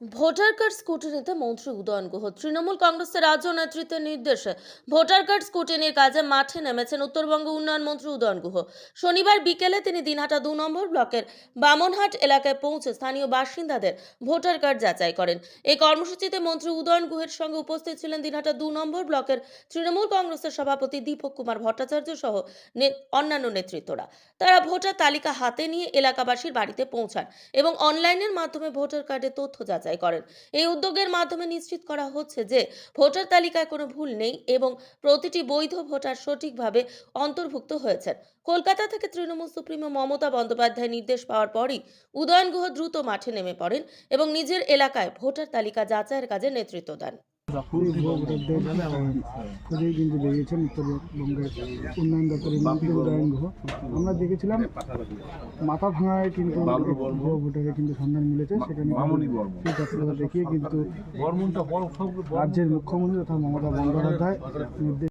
Voter card স্কুটিনিতে মন্ত্রী উদয়ন গুহ। তৃণমূল কংগ্রেসের রাজ্য নেতৃত্বের নির্দেশে ভোটার কার্ড স্কুটিনির কাজে মাঠে নেমেছেন উত্তরবঙ্গ উন্নয়ন মন্ত্রী উদয়ন গুহ। শনিবার বিকেলে তিনি দিনহাটা দু নম্বর ব্লকের বামনহাট এলাকায় পৌঁছে স্থানীয় বাসিন্দাদের ভোটার কার্ড যাচাই করেন। এই কর্মসূচিতে মন্ত্রী উদয়ন গুহের সঙ্গে উপস্থিত ছিলেন দিনহাটা দু নম্বর ব্লকের তৃণমূল কংগ্রেসের সভাপতি দীপক কুমার ভট্টাচার্য সহ অন্যান্য নেতৃত্বরা। তারা ভোটার তালিকা হাতে নিয়ে এলাকাবাসীর বাড়িতে পৌঁছান এবং অনলাইনের মাধ্যমে ভোটার কার্ডের তথ্য যাচাই করেন। এই উদ্যোগের মাধ্যমে নিশ্চিত করা হচ্ছে যে, ভোটার তালিকায় কোনো ভুল নেই এবং প্রতিটি বৈধ ভোটার সঠিকভাবে অন্তর্ভুক্ত হয়েছেন। কলকাতা থেকে তৃণমূল সুপ্রিমো মমতা বন্দ্যোপাধ্যায় নির্দেশ পাওয়ার পরই উদয়ন গুহ দ্রুত মাঠে নেমে পড়েন এবং নিজের এলাকায় ভোটার তালিকা যাচাইয়ের কাজে নেতৃত্ব দেন। খুবই কিন্তু বেরিয়েছেন উত্তরবঙ্গের উন্নয়ন দপ্তরের মন্ত্রী উদয়ন আমরা দেখেছিলাম মাথা ভাঙায় কিন্তু ভোটারে কিন্তু সন্ধান মিলেছে সেখানে সেই তৎপরতা দেখিয়ে কিন্তু রাজ্যের মুখ্যমন্ত্রী তথা মমতা বন্দ্যোপাধ্যায় নির্দেশ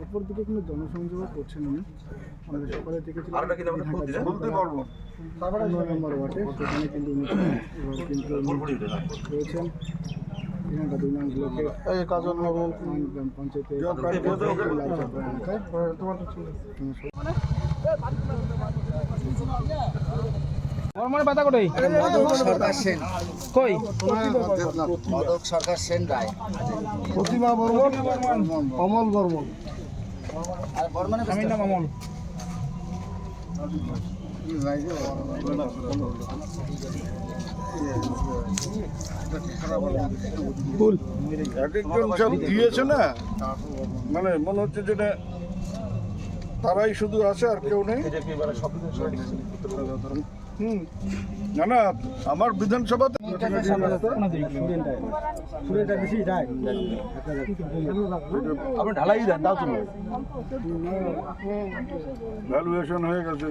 অপরদিকে কিন্তু জনসংযোগও করছেন উনি আমরা সকালে পনেরো নম্বর ওয়ার্ডে। সেখানে কিন্তু উনি কিন্তু রয়েছেন। পঞ্চায়েতে তোমার কোটাই সরকার সেন। কই? মাধব সরকার সেন রায়। প্রতিমা বর্মন অমল বর্মন। আর বর্মানে আমি নাম এক একজন সব দিয়েছে না? মানে মনে হচ্ছে যেটা তারাই শুধু আছে আর কেউ নেই। হুম। না না আমার বিধানসভাতে ভ্যালুয়েশন হয়ে গেছে।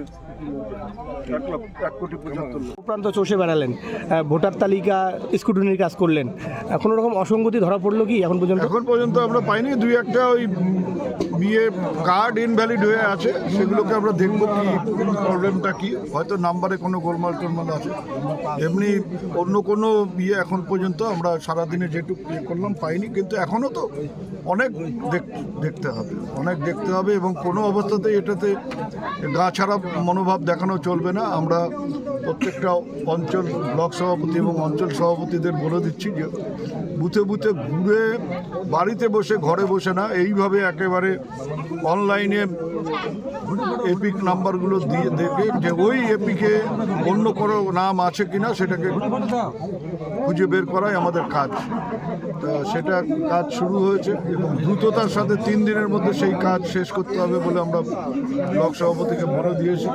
এক লক্ষ এক কোটি পঁচাত্তর প্রান্ত চষে বেড়ালেন ভোটার তালিকা স্কুটনির কাজ করলেন। কোনো রকম অসঙ্গতি ধরা পড়ল কি এখন পর্যন্ত? এখন পর্যন্ত আমরা পাইনি দুই একটা ওই বিয়ে কার্ড ইনভ্যালিড হয়ে আছে সেগুলোকে আমরা দেখব কি প্রবলেমটা কি। হয়তো নাম্বারে কোনো গোলমাল টোলমাল আছে? এমনি অন্য কোনো ইয়ে এখন পর্যন্ত আমরা সারাদিনে যেটুকু ইয়ে করলাম পাইনি, কিন্তু এখনও তো অনেক দেখ- দেখতে হবে। অনেক দেখতে হবে এবং কোনো অবস্থাতেই এটাতে গা ছাড়া মনোভাব দেখানো চলবে না। আমরা প্রত্যেকটা অঞ্চল ব্লক সভাপতি এবং অঞ্চল সভাপতিদের বলে দিচ্ছি যে, বুথে বুথে ঘুরে বাড়িতে বসে, ঘরে বসে না, এইভাবে একেবারে অনলাইনে এপিক নাম্বারগুলো দিয়ে দেখে যে ওই এপিকে অন্য কোনো নাম আছে কিনা সেটাকে খুঁজে বের করাই আমাদের কাজ। তা সেটা কাজ শুরু হয়েছে এবং দ্রুততার সাথে তিন দিনের মধ্যে সেই কাজ শেষ করতে হবে বলে আমরা ব্লক সভাপতিকে বলে দিয়েছি।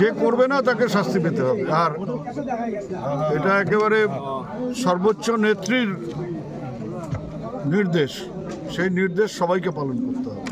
যে করবে না তাকে শাস্তি পেতে হবে। আর এটা একেবারে সর্বোচ্চ নেত্রীর নির্দেশ। সেই নির্দেশ সবাইকে পালন করতে হবে।